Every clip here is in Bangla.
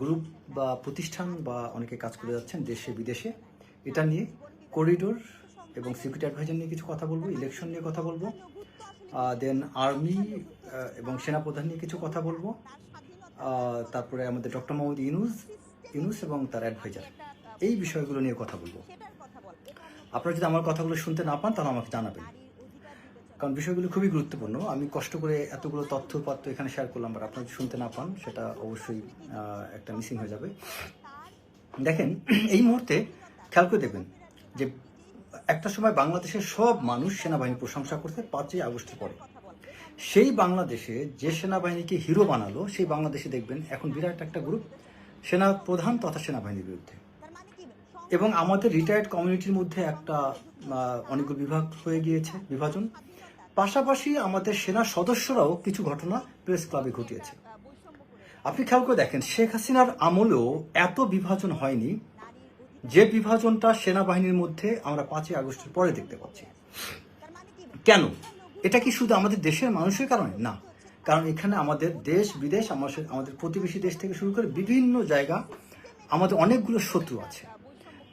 গ্রুপ বা প্রতিষ্ঠান বা অনেকে কাজ করে যাচ্ছেন দেশে, বিদেশে। এটা নিয়ে করিডোর এবং সিকিউরিটি অ্যাডভাইজার নিয়ে কিছু কথা বলব ইলেকশন নিয়ে কথা বলব দেন আর্মি এবং সেনাপ্রধান নিয়ে কিছু কথা বলব তারপরে আমাদের ডক্টর মোহাম্মদ ইউনুস ইউনুস এবং তার অ্যাডভাইজার এই বিষয়গুলো নিয়ে কথা বলব। আপনারা যদি আমার কথাগুলো শুনতে না পান, তাহলে আমাকে জানাবেন। কারণ বিষয়গুলো খুবই গুরুত্বপূর্ণ। আমি কষ্ট করে এতগুলো তথ্য পাত্র এখানে শেয়ার করলাম বাট আপনারা শুনতে না পান, সেটা অবশ্যই একটা মিসিং হয়ে যাবে। দেখেন, এই মুহূর্তে খেয়াল করে দেখবেন যে একটা সময় বাংলাদেশের সব মানুষ সেনাবাহিনী প্রশংসা করতে পাঁচই আগস্টের পরে। সেই বাংলাদেশে যে সেনাবাহিনীকে হিরো বানালো, সেই বাংলাদেশে দেখবেন এখন বিরাট একটা গ্রুপ সেনা প্রধান তথা সেনাবাহিনীর বিরুদ্ধে। এবং আমাদের রিটায়ার্ড কমিউনিটির মধ্যে একটা অনেকগুলো বিভাগ হয়ে গিয়েছে, বিভাজন। পাশাপাশি আমাদের সেনা সদস্যরাও কিছু ঘটনা প্রেস ক্লাবে ঘটিয়েছে। আপনি খেয়াল করে দেখেন, শেখ হাসিনার আমলেও এত বিভাজন হয়নি যে বিভাজনটা সেনাবাহিনীর মধ্যে আমরা পাঁচই আগস্টের পরে দেখতে পাচ্ছি। কেন? এটা কি শুধু আমাদের দেশের মানুষের কারণে? না। কারণ এখানে আমাদের দেশ, বিদেশ, আমাদের আমাদের প্রতিবেশী দেশ থেকে শুরু করে বিভিন্ন জায়গা আমাদের অনেকগুলো শত্রু আছে।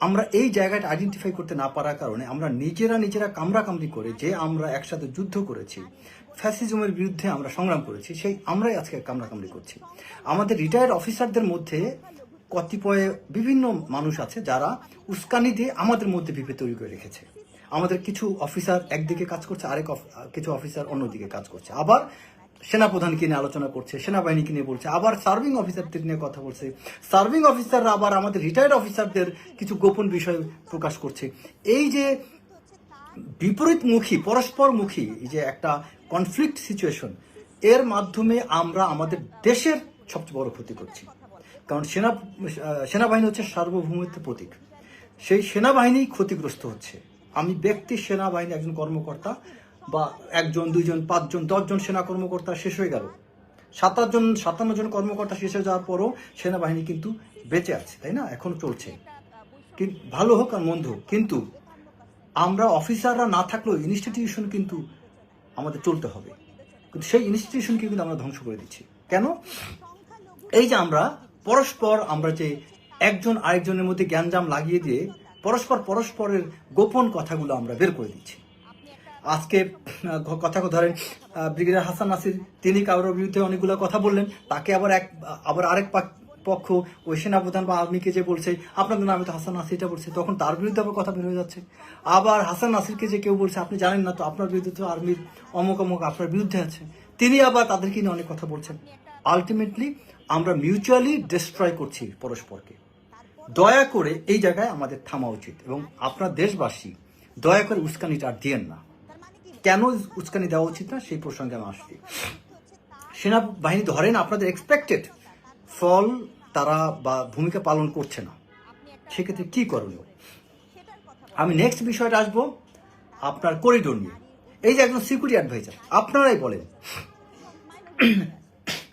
আমরা এই জায়গাটা আইডেন্টিফাই করতে না পারার কারণে আমরা নিজেরা নিজেরা কামড়াকামড়ি করে যে আমরা একসাথে যুদ্ধ করেছি ফ্যাসিজমের বিরুদ্ধে আমরা সংগ্রাম করেছি, সেই আমরাই আজকে কামড়াকামড়ি করছি। আমাদের রিটায়ার্ড অফিসারদের মধ্যে কতিপয় বিভিন্ন মানুষ আছে যারা উস্কানি দিয়ে আমাদের মধ্যে বিভেদ তৈরি করে রেখেছে। আমাদের কিছু অফিসার একদিকে কাজ করছে, আরেক কিছু অফিসার অন্যদিকে কাজ করছে। আবার সেনাপ্রধানকে নিয়ে আলোচনা করছে, সেনাবাহিনীকে নিয়ে বলছে, আবার সার্ভিং অফিসারদের নিয়ে কথা বলছে। সার্ভিং অফিসাররা আবার আমাদের রিটায়ার্ড অফিসারদের কিছু গোপন বিষয় প্রকাশ করছে। এই যে বিপরীতমুখী, পরস্পরমুখী এই যে একটা কনফ্লিক্ট সিচুয়েশন এর মাধ্যমে আমরা আমাদের দেশের সবচেয়ে বড় ক্ষতি করছি। কারণ সেনা, সেনাবাহিনী হচ্ছে সার্বভৌমত্বের প্রতীক। সেই সেনাবাহিনী ক্ষতিগ্রস্ত হচ্ছে। আমি ব্যক্তি সেনাবাহিনী, একজন কর্মকর্তা বা একজন, দুইজন, পাঁচজন, দশজন সেনা কর্মকর্তা শেষ হয়ে গেল। সাতাশ জন, সাতান্ন জন কর্মকর্তা শেষ হয়ে যাওয়ার পরও সেনাবাহিনী কিন্তু বেঁচে আছে, তাই না? এখনও চলছে। ভালো হোক আর মন্দ হোক, কিন্তু আমরা অফিসাররা না থাকলেও ইনস্টিটিউশন কিন্তু আমাদের চলতে হবে। কিন্তু সেই ইনস্টিটিউশনকে কিন্তু আমরা ধ্বংস করে দিচ্ছি। কেন? এই যে আমরা পরস্পর আমরা যে একজন আরেকজনের মধ্যে জ্ঞানজাম লাগিয়ে দিয়ে পরস্পর পরস্পরের গোপন কথাগুলো আমরা বের করে দিচ্ছি। আজকে কথা ধরেন ব্রিগেডিয়ার হাসান নাসির, তিনি কারোর বিরুদ্ধে অনেকগুলো কথা বললেন, তাকে আবার এক, আবার আরেক পাক- পক্ষ, ওই সেনাপ্রধান বা আর্মিকে যে বলছে, আপনাদের নামে তো হাসান নাসিরটা বলছে তখন তার বিরুদ্ধে আবার কথা বের হয়ে যাচ্ছে। আবার হাসান নাসিরকে যে কেউ বলছে, আপনি জানেন না তো, আপনার বিরুদ্ধে তো আর্মির অমুক অমুক আপনার বিরুদ্ধে আছে তিনি আবার তাদেরকে নিয়ে অনেক কথা বলছেন। আলটিমেটলি, আমরা মিউচুয়ালি ডিস্ট্রয় করছি পরস্পরকে। দয়া করে এই জায়গায় আমাদের থামা উচিত এবং আপনার দেশবাসী দয়া করে উস্কানিটা আর দিয়েন না। কেন উস্কানি দেওয়া উচিত না সেই প্রসঙ্গে আমি আসছি। সেনাবাহিনী ধরেন আপনাদের এক্সপেক্টেড ফল তারা বা ভূমিকা পালন করছে না। সেক্ষেত্রে কি করণীয়? আমি নেক্সট বিষয়টা আসব আপনার করিডোর নিয়ে। এই যে একজন সিকিউরিটি অ্যাডভাইজার আপনারাই বলেন।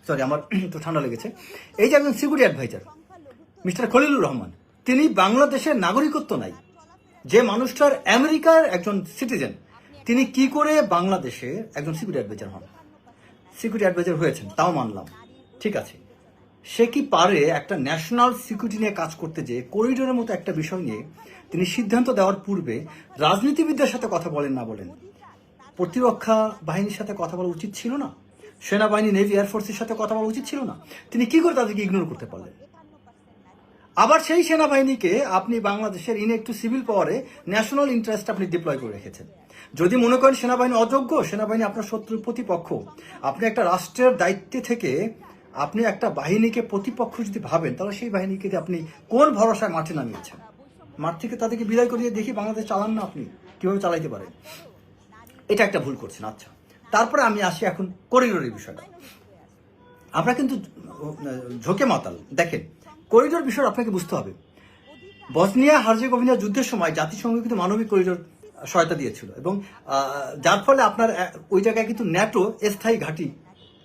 সরি আমার তো ঠান্ডা লেগেছে। এই যে একজন security adviser mister Khalilur Rahman, তিনি বাংলাদেশের নাগরিকত্ব নাই। যে মানুষটার আমেরিকার একজন সিটিজেন তিনি কি করে বাংলাদেশে একজন সিকিউরিটি অ্যাডভাইজার হন? সিকিউরিটি অ্যাডভাইজার হয়েছেন, তাও মানলাম। ঠিক আছে। সে কি পারে একটা ন্যাশনাল সিকিউরিটি নিয়ে কাজ করতে যে করিডোরের মতো একটা বিষয় নিয়ে তিনি সিদ্ধান্ত দেওয়ার পূর্বে রাজনীতিবিদদের সাথে কথা বলেন না বলেন? প্রতিরক্ষা বাহিনীর সাথে কথা বলা উচিত ছিল না? সেনাবাহিনী নেভি এয়ারফোর্সের সাথে কথা বলা উচিত ছিল না? তিনি কি করে তাদেরকে ইগনোর করতে পারলেন? আবার সেই সেনাবাহিনীকে আপনি বাংলাদেশের ইন একটু সিভিল পাওয়ারে ন্যাশনাল ইন্টারেস্ট আপনি ডিপ্লয় করে রেখেছেন। যদি মনে করেন সেনাবাহিনী অযোগ্য, সেনাবাহিনী আপনার শত্রুর প্রতিপক্ষ, আপনি একটা রাষ্ট্রের দায়িত্বে থেকে আপনি একটা বাহিনীকে প্রতিপক্ষ যদি ভাবেন, তাহলে সেই বাহিনীকে আপনি কোন ভরসায় মাঠে নামিয়েছেন? মাঠ থেকে তাদেরকে বিদায় করিয়ে দেখি বাংলাদেশ চালান না আপনি, কীভাবে চালাইতে পারেন এটা একটা ভুল করছেন আচ্ছা। তারপরে আমি আসি এখন করিডোরের বিষয়টা। আমরা কিন্তু ঝোঁকে মাতাল, দেখেন করিডোর বিষয় আপনাকে বুঝতে হবে। বসনিয়া হার্জেগোভিনা যুদ্ধের সময় জাতিসংঘ কিন্তু মানবিক করিডোর সহায়তা দিয়েছিল এবং যার ফলে আপনার ওই জায়গায় কিন্তু ন্যাটো স্থায়ী ঘাঁটি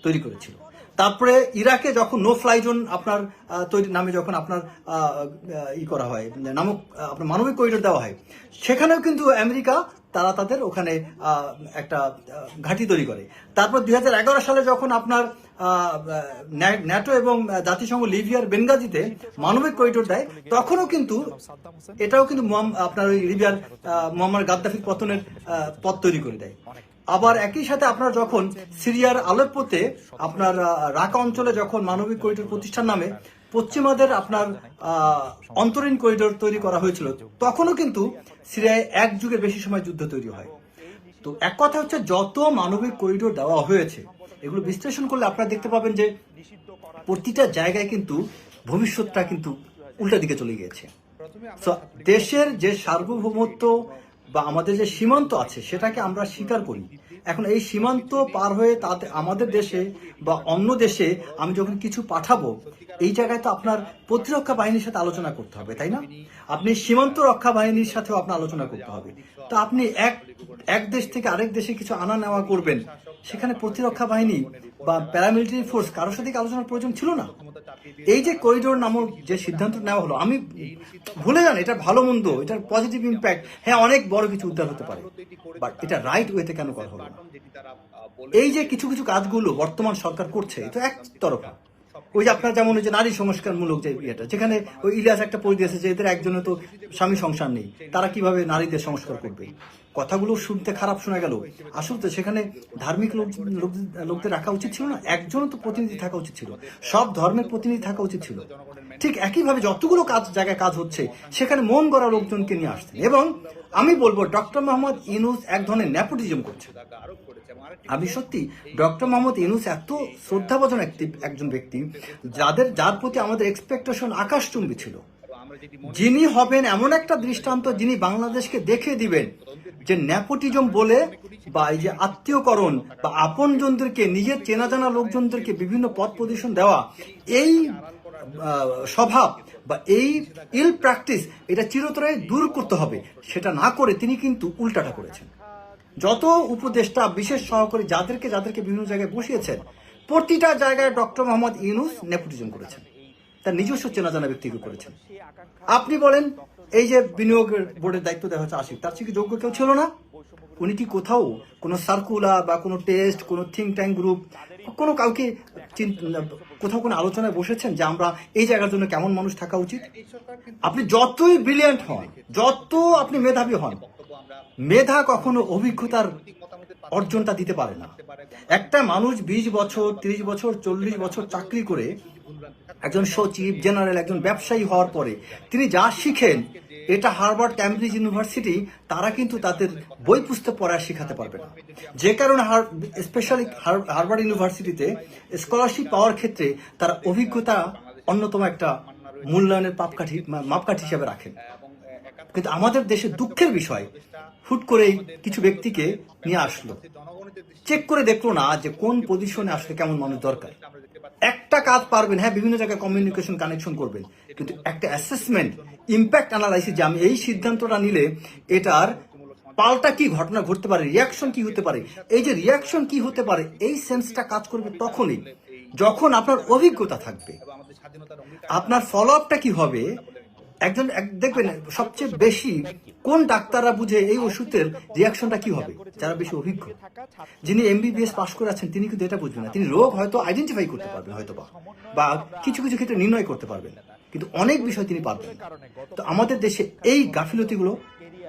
তৈরি করেছিল। তারপরে ইরাকে যখন নো ফ্লাই জোন আপনার তৈরি, নামে যখন আপনার ই করা হয় নামক আপনার মানবিক করিডোর দেওয়া হয়, সেখানেও কিন্তু আমেরিকা, তারা তাদের ওখানে একটা ঘাঁটি তৈরি করে। তারপর দু হাজার এগারো সালে যখন আপনার ন্যাটো এবং জাতিসংঘ লিবিয়ার বেনগাজিতে মানবিক করিডোর দেয়, তখনও কিন্তু এটাও কিন্তু আপনার ওই লিবিয়ার মোহাম্মদ গাদ্দাফির পতনের পথ তৈরি করে দেয়। আবার একই সাথে আপনার যখন সিরিয়ার আলেপ্পোতে আপনার রাকা অঞ্চলে যখন মানবিক করিডোর প্রতিষ্ঠান নামে পশ্চিমাদের আপনার অন্তরীণ করিডোর তৈরি করা হয়েছিল, তখনও কিন্তু সিরিয়ায় এক যুগের বেশি সময় যুদ্ধ তৈরি হয়। তো এক কথা হচ্ছে, যত মানবিক করিডোর দেওয়া হয়েছে এগুলো বিশ্লেষণ করলে আপনারা দেখতে পাবেন যে প্রতিটা জায়গায় কিন্তু ভবিষ্যৎটা কিন্তু উল্টা দিকে চলে গিয়েছে। দেশের যে সার্বভৌমত্ব বা আমাদের যে সীমান্ত আছে, সেটাকে আমরা স্বীকার করি। এখন এই সীমান্ত পার হয়ে তাতে আমাদের দেশে বা অন্য দেশে আমি যখন কিছু পাঠাবো, এই জায়গায় তো আপনার প্রতিরক্ষা বাহিনীর সাথে আলোচনা করতে হবে, তাই না? আপনি সীমান্ত রক্ষা বাহিনীর সাথেও আপনার আলোচনা করতে হবে। তো আপনি এক এক দেশ থেকে আরেক দেশে কিছু আনা নেওয়া করবেন সেখানে প্রতিরক্ষা বাহিনী বা প্যারামিলিটারি ফোর্স কারোর সাথে আলোচনার প্রয়োজন ছিল না? এই যে করিডোর নামক যে সিদ্ধান্ত নেওয়া হলো, আমি ভুলে যান, এটা ভালো মন্দ, এটার পজিটিভ ইম্প্যাক্ট হ্যাঁ অনেক বড় কিছু উদ্ধার হতে পারে। বাট এটা রাইট ওয়েতে কেন করা হলো এই যে কিছু কিছু কাজগুলো বর্তমান সরকার করছে, এটা একতরফা। ওই যে আপনার যেমন ওই যে নারী সংস্কারমূলক যে ইয়েটা, যেখানে ওই ইলিয়াস একটা পরি আছে যে এদের একজনে তো স্বামী সংসার নেই, তারা কীভাবে নারীদের সংস্কার করবে? কথাগুলো শুনতে খারাপ শোনা গেল। আসলে তো সেখানে ধার্মিক লোক লোক- লোকদের রাখা উচিত ছিল না, একজনও তো প্রতিনিধি থাকা উচিত ছিল। সব ধর্মের প্রতিনিধি থাকা উচিত ছিল। ঠিক একইভাবে যতগুলো কাজ জায়গায় কাজ হচ্ছে, সেখানে মন গড়া লোকজনকে নিয়ে আসতেন। এবং আমি বলব, ডক্টর মোহাম্মদ ইনুস এক ধরনের নেপোটিজম করছে। আমি সত্যি ডক্টর মোহাম্মদ ইনুস এত শ্রদ্ধাভাজন একজন ব্যক্তি, যাদের যার প্রতি আমাদের এক্সপেকটেশন আকাশচুম্বী ছিল। যিনি হবেন এমন একটা দৃষ্টান্ত যিনি বাংলাদেশকে দেখে দিবেন। যে নেপোটিজম বলে বা এই যে আত্মীয়করণ বা আপনজনদেরকে, নিজের চেনা জানা লোকজনদেরকে বিভিন্ন পদ পজিশন দেওয়া, এই স্বভাব বা এই ইল প্র্যাকটিস এটা চিরতরে দূর করতে হবে। সেটা না করে তিনি কিন্তু উল্টাটা করেছেন। যত উপদেষ্টা, বিশেষ সহকারী যাদেরকে যাদেরকে বিভিন্ন জায়গায় বসিয়েছেন, প্রতিটা জায়গায় ডক্টর মোহাম্মদ ইউনুস নেপোটিজম করেছেন। তার নিজস্ব চেনা জানা ব্যক্তিকে করেছেন। আপনি বলেন এই যে বিনিয়োগ বোর্ডের দায়িত্ব দেওয়া হচ্ছে আশিক, তার থেকে যোগ্য কেউ ছিল না? উনি কি কোথাও কোনো সার্কুলার বা কোনো টেস্ট কোনো থিঙ্ক ট্যাঙ্ক গ্রুপ কোনো কাউকে কোথাও কোনো আলোচনায় বসেছেন যে আমরা এই জায়গার জন্য কেমন মানুষ থাকা উচিত? আপনি যতই ব্রিলিয়ান্ট হন, যত আপনি মেধাবী হন, মেধা কখনো অভিজ্ঞতার অর্জনটা দিতে পারে না। একটা মানুষ বিশ বছর, তিরিশ বছর, চল্লিশ বছর চাকরি করে একজন সচিব জেনারেল একজন ব্যবসায়ী হওয়ার পরে তিনি যা শিখেন এটা হার্ভার্ড ক্যামব্রিজ ইউনিভার্সিটি, তারা কিন্তু তাদের বই পুস্তক পড়া শেখাতে পারবে না। যে কারণে স্পেশালি হার্ভার্ড ইউনিভার্সিটিতে স্কলারশিপ পাওয়ার ক্ষেত্রে তারা অভিজ্ঞতা অন্যতম একটা মূল্যায়নের পাপকাঠি মাপকাঠি হিসেবে রাখেন। কিন্তু আমাদের দেশে দুঃখের বিষয়, হুট করেই কিছু ব্যক্তিকে নিয়ে আসলো। চেক করে দেখল না যে কোন পজিশনে আসলে কেমন মানুষ দরকার। একটা কাজ পারবেন হ্যাঁ বিভিন্ন জায়গায় কমিউনিকেশন কানেকশন করবেন, কিন্তু একটা অ্যাসেসমেন্ট ইম্প্যাক্ট অ্যানালাইসিস যে আমি এই সিদ্ধান্তটা নিলে এটার পাল্টা কি ঘটনা ঘটতে পারে রিয়াকশন কি হতে পারে, এই যে রিয়াকশন কি হতে পারে, এই সেন্সটা কাজ করবে তখনই, যখন আপনার অভিজ্ঞতা থাকবে। আপনার ফলো আপটা কি হবে? একজন, এক- দেখবেন, সবচেয়ে বেশি কোন ডাক্তাররা বুঝে এই ওষুধের রিয়াকশনটা কি হবে? যারা বেশি অভিজ্ঞ। যিনি এমবিবিএস পাশ করে আছেন, তিনি কিন্তু এটা বুঝবেন না। তিনি রোগ হয়তো আইডেন্টিফাই করতে পারবেন হয়তো বা কিছু কিছু ক্ষেত্রে নির্ণয় করতে পারবেন। কিন্তু অনেক বিষয় তিনি পারবেন তো আমাদের দেশে এই গাফিলতিগুলো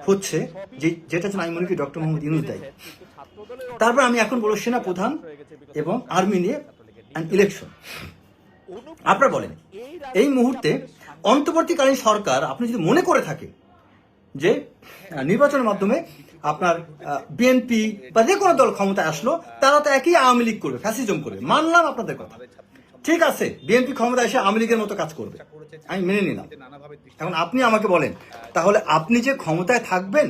হচ্ছে যে, যেটা আমি মনে করি ডক্টর মোহাম্মদ ইউনুস দায়ী। তারপর আমি এখন বলব সেনা প্রধান এবং আর্মি নিয়ে ইলেকশন আপনারা বলেন, এই মুহূর্তে অন্তর্বর্তীকালীন সরকার, আপনি যদি মনে করে থাকেন যে নির্বাচনের মাধ্যমে আপনার বিএনপি বা যে কোনো দল ক্ষমতায় আসলো, তারা তো একই আওয়ামী লীগ করবে ফ্যাসিজম করবে। মানলাম আপনাদের কথা। ঠিক আছে বিএনপি ক্ষমতায় এসে আওয়ামী লীগের মতো কাজ করবে। আমি মেনে নিলাম। এখন আপনি আমাকে বলেন তাহলে আপনি যে ক্ষমতায় থাকবেন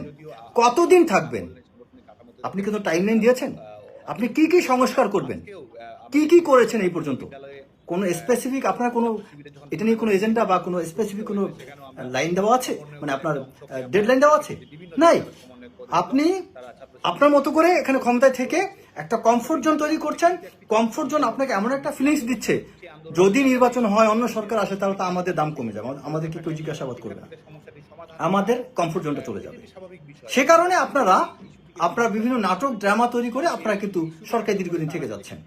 কতদিন থাকবেন? আপনি কিন্তু টাইম লাইন দিয়েছেন? আপনি কি কি সংস্কার করবেন? কি কি করেছেন এই পর্যন্ত? কোনো স্পেসিফিক আপনার কোনো এটা নিয়ে কোনো এজেন্ডা বা কোনো স্পেসিফিক কোনো লাইন দেওয়া আছে? মানে আপনার ডেডলাইন দেওয়া আছে? নাই। আপনি আপনার মতো করে এখানে ক্ষমতায় থেকে একটা কমফোর্ট জোন তৈরি করছেন। কমফোর্ট জোন আপনাকে এমন একটা ফিলিংস দিচ্ছে, যদি নির্বাচন হয়, অন্য সরকার আসে, তাহলে তো আমাদের দাম কমে যাবে। আমাদের কি কেউ জিজ্ঞাসাবাদ করবে না। আমাদের কমফোর্ট জোনটা চলে যাবে। সে কারণে আপনারা আপনারা বিভিন্ন নাটক ড্রামা তৈরি করে আপনারা কিন্তু সরকারি দীর্ঘদিন থেকে যাচ্ছেন।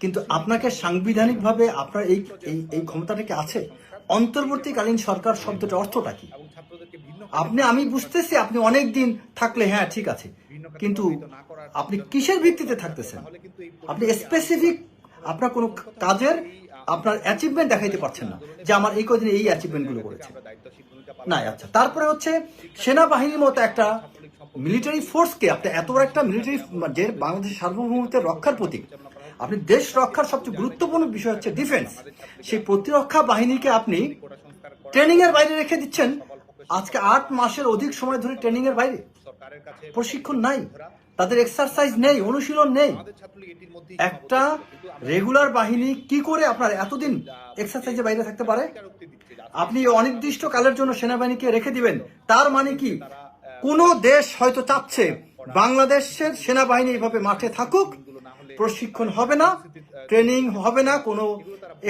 কিন্তু আপনাকে সাংবিধানিকভাবে আপনার এই এই ক্ষমতাটা কি আছে? অন্তর্বর্তীকালীন সরকার শব্দটা অর্থটা কি? আপনি আমি বুঝতেছি আপনি অনেক দিন থাকলে হ্যাঁ ঠিক আছে। কিন্তু আপনি কিসের ভিত্তিতে থাকতেছেন? আপনি স্পেসিফিক আপনার কোনো কাজের আপনার অ্যাচিভমেন্ট দেখাইতে পারছেন না যে আমার এই কদিনে এই অ্যাচিভমেন্টগুলো করেছে। না আচ্ছা। তারপরে হচ্ছে সেনাবাহিনীর মতো একটা মিলিটারি ফোর্সকে আপনি এত বড় একটা মিলিটারি যে বাংলাদেশের সার্বভৌমত্বের রক্ষার প্রতীক আপনি দেশ রক্ষার সবচেয়ে গুরুত্বপূর্ণ বিষয় হচ্ছে ডিফেন্স সেই প্রতিরক্ষা বাহিনীকে আপনি ট্রেনিং এর বাইরে রেখে দিচ্ছেন। আজকে আট মাসের অধিক সময় ধরে ট্রেনিং এর বাইরে। প্রশিক্ষণ নাই। তাদের এক্সারসাইজ নেই, অনুশীলন নেই। একটা রেগুলার বাহিনী কি করে আপনার এতদিন এক্সারসাইজের বাইরে থাকতে পারে? আপনি অনির্দিষ্ট কালের জন্য সেনাবাহিনীকে রেখে দিবেন। তার মানে কি? কোন দেশ হয়তো চাচ্ছে বাংলাদেশের সেনাবাহিনী এইভাবে মাঠে থাকুক। প্রশিক্ষণ হবে না ট্রেনিং হবে না, কোনো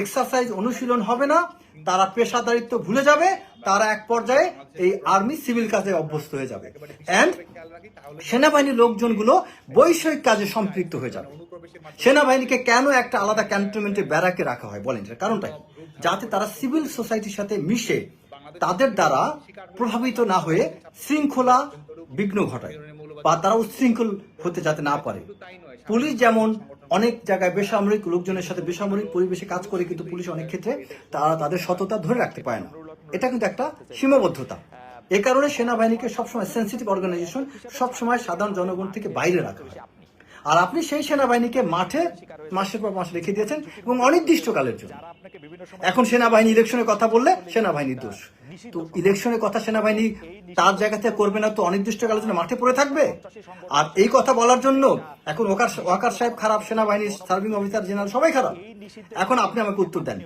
এক্সারসাইজ অনুশীলন হবে না, তারা পেশাদারিত্ব ভুলে যাবে, তারা এক পর্যায়ে এই আর্মি সিভিল কাজে অভ্যস্ত হয়ে যাবে। অ্যান্ড সেনাবাহিনীর লোকজনগুলো বৈষয়িক কাজে সম্পৃক্ত হয়ে যাবে। সেনাবাহিনীকে কেন একটা আলাদা ক্যান্টনমেন্টে ব্যারাকে রাখা হয় বলেন কারণটা কি? যাতে তারা সিভিল সোসাইটির সাথে মিশে তাদের দ্বারা প্রভাবিত না হয়ে শৃঙ্খলা বিঘ্ন ঘটায় বা তারা উচ্ছৃঙ্খল হতে যাতে না পারে। পুলিশ যেমন অনেক জায়গায় বেসামরিক লোকজনের সাথে বেসামরিক পরিবেশে কাজ করে কিন্তু পুলিশ অনেক ক্ষেত্রে তারা তাদের সততা ধরে রাখতে পারে না। এটা কিন্তু একটা সীমাবদ্ধতা। এ কারণে সেনাবাহিনীকে সবসময় সেন্সিটিভ অর্গানাইজেশন সবসময় সাধারণ জনগণ থেকে বাইরে রাখা। হয় আর আপনি সেই সেনাবাহিনীকে মাঠে, মাসের পর মাস রেখে দিয়েছেন এবং অনির্দিষ্টকালের জন্য। এখন সেনাবাহিনী ইলেকশনের কথা বললে সেনাবাহিনীর দোষ। তো ইলেকশনের কথা সেনাবাহিনী তার জায়গা থেকে করবে না তো অনির্দিষ্টকালের জন্য মাঠে পড়ে থাকবে? আর এই কথা বলার জন্য এখন ওকার ওয়াকার সাহেব খারাপ সেনাবাহিনীর সার্ভিং অফিসার জেনারেল সবাই খারাপ। এখন আপনি আমাকে উত্তর দেন।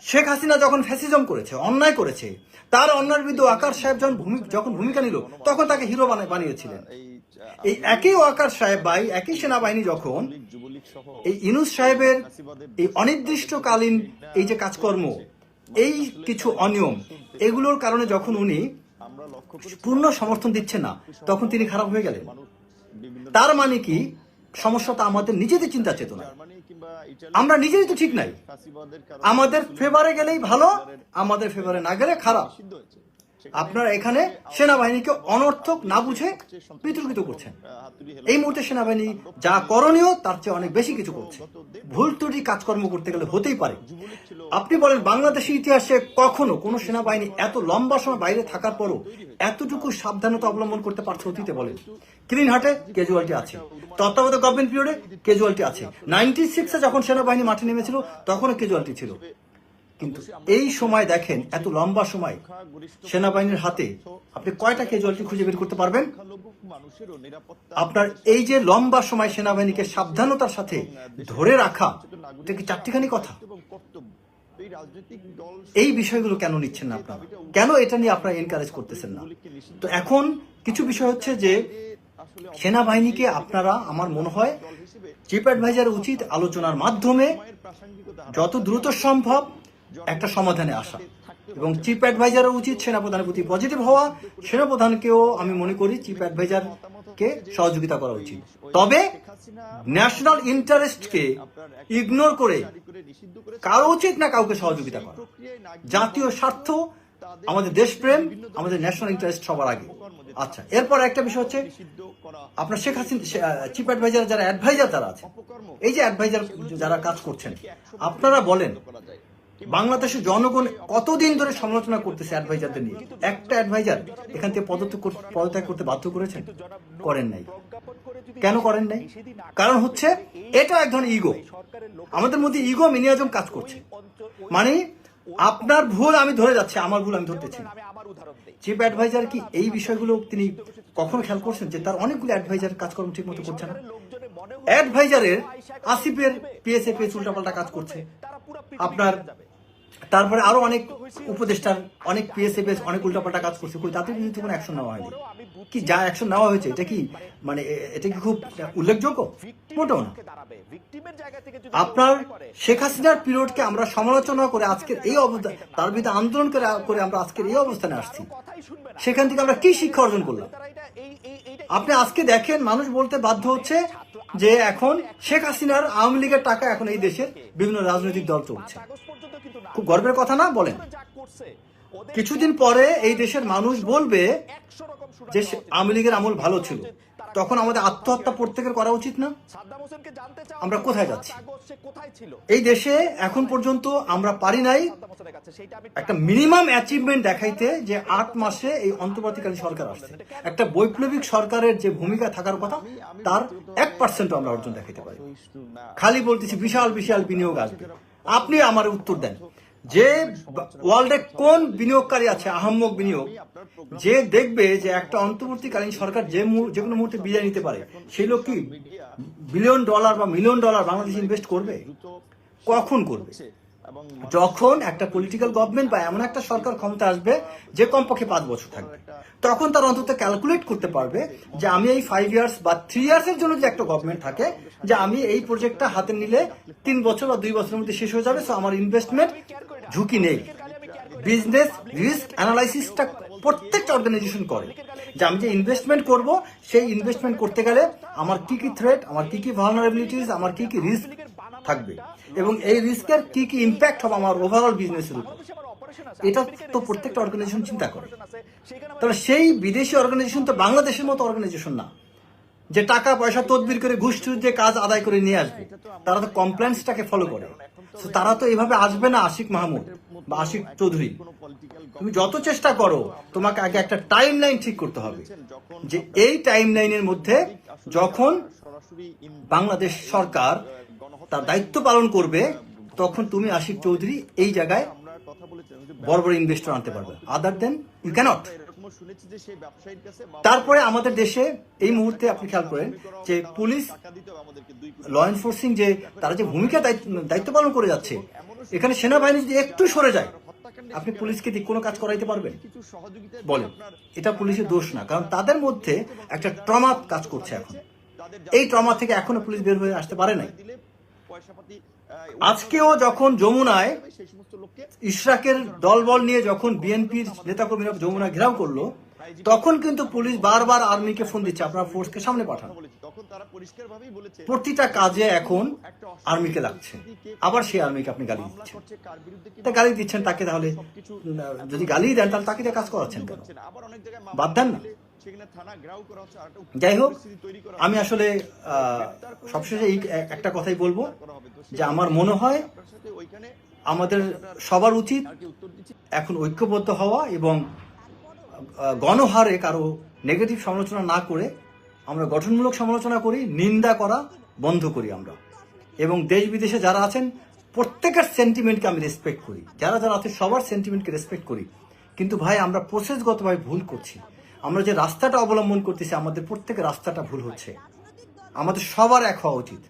শেখ হাসিনা যখন ফ্যাসিজম করেছে অন্যায় করেছে তার অন্যায়ের বিরুদ্ধে ওয়াকার সাহেব যখন ভূমি- যখন ভূমিকা নিল তখন তাকে হিরো বানায় বানিয়েছিলেন। এই একই ওয়াকার সাহেব ভাই একই সেনাবাহিনী যখন এই ইনুস সাহেবের এই অনির্দিষ্টকালীন এই যে কাজকর্ম এই কিছু অনিয়ম, এগুলোর কারণে যখন উনি পূর্ণ সমর্থন দিচ্ছে না, তখন তিনি খারাপ হয়ে গেলেন। তার মানে কি? সমস্যাটা আমাদের নিজেদের চিন্তা চেতনা আমরা নিজেরই তো ঠিক নাই। আমাদের ফেভারে গেলেই ভালো, আমাদের ফেভারে না গেলে খারাপ। আপনারা এখানে সেনাবাহিনীকে অনর্থক না বুঝে বিতর্কিত করছেন। এই মুহূর্তে সেনাবাহিনী যা করণীয়, তার চেয়ে অনেক বেশি কিছু করছে। ভুল ত্রুটি কাজকর্ম করতে গেলে হতেই পারে। আপনি বলেন, বাংলাদেশের ইতিহাসে কখনো কোনো সেনাবাহিনী এত লম্বা সময় বাইরে থাকার পরও এতটুকু সাবধানতা অবলম্বন করতে পারছে অতীতে বলেন। ক্লিন হার্টে ক্যাজুয়ালিটি আছে। তত্ত্বাবধায়ক গভর্নমেন্ট পিরিয়ডে ক্যাজুয়ালিটি আছে। নাইনটি সিক্সে যখন সেনাবাহিনী মাঠে নেমেছিল, তখনও ক্যাজুয়ালিটি ছিল। কিন্তু এই সময় দেখেন, এত লম্বা সময় সেনাবাহিনীর হাতে আপনি কয়টা ক্যাজুয়ালিটি খুঁজে বের করতে পারবেন? আপনার এই যে লম্বা সময় সেনাবাহিনীকে সাবধানতার সাথে ধরে রাখা, এটা কি চারটিখানি কথা? এই বিষয়গুলো কেন নিচ্ছেন না আপনারা? কেন এটা নিয়ে আপনারা এনকারেজ করতেছেন না? তো এখন কিছু বিষয় হচ্ছে যে সেনাবাহিনীকে আপনারা, আমার মনে হয় চিফ অ্যাডভাইজার উচিত আলোচনার মাধ্যমে যত দ্রুত সম্ভব একটা সমাধানে আসা। এবং চিফ অ্যাডভাইজারও উচিত সেনাপ্রধানের প্রতি পজিটিভ হওয়া। সেনাপ্রধানকেও আমি মনে করি চিফ অ্যাডভাইজারকে সহযোগিতা করা উচিত। তবে ন্যাশনাল ইন্টারেস্টকে ইগনোর করে কারও উচিত না কাউকে সহযোগিতা করা। জাতীয় স্বার্থ, আমাদের দেশপ্রেম, আমাদের ন্যাশনাল ইন্টারেস্ট সবার আগে। আচ্ছা এরপর একটা বিষয় হচ্ছে, আপনার শেখ হাসিনা চিফ অ্যাডভাইজার যারা অ্যাডভাইজার তারা আছে এই যে অ্যাডভাইজার যারা কাজ করছেন, আপনারা বলেন বাংলাদেশের জনগণ কতদিন ধরে সমালোচনা করতেছে অ্যাডভাইজারদের নিয়ে? একটা অ্যাডভাইজার এখান থেকে পদত্যাগ পদত্যাগ করতে বাধ্য করেছেন? করেন নাই। কেন করেন নাই? কারণ হচ্ছে, এটা এক ধরনের ইগো আমাদের মধ্যে ইগো মিনিয়াজম কাজ করছে। মানে আপনার ভুল আমি ধরে যাচ্ছি, আমার ভুল আমি ধরতেছি। চিফ অ্যাডভাইজার কি এই বিষয়গুলো তিনি কখনো খেয়াল করছেন যে তার অনেকগুলো অ্যাডভাইজার কাজকর্ম ঠিক মতো করছে না? অ্যাডভাইজারের আসিফের পিএসএফ উল্টাপাল্টা কাজ করছে। আপনার তারপরে আরও অনেক উপদেষ্টার অনেক পিএসএফ অনেক উল্টাপাল্টা কাজ করছে। কই বিরুদ্ধে কোনো অ্যাকশন নেওয়া হয়নি। কি যা অ্যাকশন নেওয়া হয়েছে, এটা কি মানে এটা কি খুব উল্লেখযোগ্য? মোটেও না। আপনার শেখ হাসিনার পিরিয়ডকে আমরা সমালোচনা করে আজকের এই অবস্থা, তার বিরুদ্ধে আন্দোলন করে করে আমরা আজকের এই অবস্থানে আসছি। সেখান থেকে আমরা কি শিক্ষা অর্জন করলাম? আপনি আজকে দেখেন, মানুষ বলতে বাধ্য হচ্ছে যে এখন শেখ হাসিনার আওয়ামী লীগের টাকা এখন এই দেশের বিভিন্ন রাজনৈতিক দল চলছে খুব গর্বের কথা না, বলেন। কিছুদিন পরে এই দেশের মানুষ বলবে যে আওয়ামী লীগের আমল ভালো ছিল। তখন আমাদের আত্মহত্যা প্রত্যেকের করা উচিত না। আমরা কোথায় যাচ্ছি? এই দেশে এখন পর্যন্ত আমরা পারি নাই একটা মিনিমাম অ্যাচিভমেন্ট দেখাইতে যে আট মাসে এই অন্তর্বর্তীকালীন সরকার আসছে। একটা বৈপ্লবিক সরকারের যে ভূমিকা থাকার কথা তার এক পার্সেন্টও আমরা অর্জন দেখাইতে পারি। খালি বলতেছি বিশাল বিশাল বিনিয়োগ আসবে। আপনি আমার উত্তর দেন। যে ওয়ার্ল্ডে কোন বিনিয়োগকারী আছে, আহম্মক বিনিয়োগ, যে দেখবে যে একটা অন্তর্বর্তীকালীন সরকার যে যে কোনো মুহূর্তে বিদায় নিতে পারে, সেই লোক কি বিলিয়ন ডলার বা মিলিয়ন ডলার বাংলাদেশ ইনভেস্ট করবে? কখন করবে? যখন একটা পলিটিক্যাল গভর্নমেন্ট বা এমন একটা সরকার ক্ষমতা আসবে যে কমপক্ষে পাঁচ বছর থাকবে। তখন তার অন্তত ক্যালকুলেট করতে পারবে যে আমি এই ফাইভ ইয়ার্স বা থ্রি ইয়ার্স এর জন্য যে একটা গভর্নমেন্ট থাকে, যে আমি এই প্রজেক্টটা হাতে নিলে তিন বছর বা দুই বছরের মধ্যে শেষ হয়ে যাবে সো আমার ইনভেস্টমেন্ট ঝুঁকি নেই। বিজনেস রিস্ক অ্যানালাইসিসটা প্রত্যেকটা অর্গানাইজেশন করে। যে আমি যে ইনভেস্টমেন্ট করব, সেই ইনভেস্টমেন্ট করতে গেলে আমার কি কি থ্রেট আমার কি কি ভালনারেবিলিটিস আমার কি কি রিস্ক থাকবে। এবং এই রিস্কের কি কি ইম্প্যাক্ট হবে আমার ওভারঅল বিজনেসের উপর। এটা তো প্রত্যেকটা অর্গানাইজেশন চিন্তা করে। তবে সেই বিদেশি অর্গানাইজেশন তো বাংলাদেশের মতো অর্গানাইজেশন না, যে টাকা পয়সা তদবির করে ঘুষ দিয়ে কাজ আদায় করে নিয়ে আসবে। তারা তো কমপ্লেন্সটাকে ফলো করে। তারা তো এইভাবে আসবে না আশিক মাহমুদ বা আশিক চৌধুরী। তুমি যত চেষ্টা করো, তোমাকে আগে একটা টাইম লাইন ঠিক করতে হবে যে এই টাইম লাইনের মধ্যে যখন বাংলাদেশ সরকার তার দায়িত্ব পালন করবে, তখন তুমি আশিক চৌধুরী এই জায়গায় বড় বড় ইনভেস্টর আনতে পারবে। আদার দেন ইউ ক্যানট তারপরে আমাদের দেশে এই মুহূর্তে আপনি খেয়াল করেন যে পুলিশ ল এনফোর্সিং যে তারা যে ভূমিকা দায়িত্ব পালন করে যাচ্ছে এখানে সেনাবাহিনী যদি একটু সরে যায় আপনি পুলিশকে দিয়ে কোনো কাজ করাইতে পারবেন? বলেন এটা পুলিশের দোষ না কারণ তাদের মধ্যে একটা ট্রমা কাজ করছে এখন। এই ট্রমা থেকে এখনও পুলিশ বের হয়ে আসতে পারে নাই। আজকেও যখন যমুনায় ইশরাকের দলবল নিয়ে যখন বিএনপির নেতাকর্মীরা যমুনা ঘেরাও করল, তখন কিন্তু পুলিশ বারবার আর্মিকে ফোন দিচ্ছে। আপনার ফোর্সকে সামনে পাঠান। প্রতিটা কাজে এখন আর্মিকে লাগছে। আবার সেই আর্মিকে আপনি গালি দিচ্ছেন। তা গালি দিচ্ছেন তাকে তাহলে, যদি গালি দেন তাহলে তাকে কাজ করাচ্ছেন কেন? বাদ দেন না। যাই হোক আমি আসলে সবশেষে এই একটা কথাই বলব যে আমার মনে হয় আমাদের সবার উচিত এখন ঐক্যবদ্ধ হওয়া এবং গণহারে কারও নেগেটিভ সমালোচনা না করে আমরা গঠনমূলক সমালোচনা করি নিন্দা করা বন্ধ করি আমরা। এবং দেশ বিদেশে যারা আছেন প্রত্যেকের সেন্টিমেন্টকে আমি রেসপেক্ট করি। যারা যারা আছে সবার সেন্টিমেন্টকে রেসপেক্ট করি। কিন্তু ভাই আমরা প্রসেসগতভাবে ভুল করছি। আমরা যে রাস্তাটা অবলম্বন করতেছি, আমাদের প্রত্যেক রাস্তাটা ভুল হচ্ছে। আমাদের সবার এক হওয়া উচিত।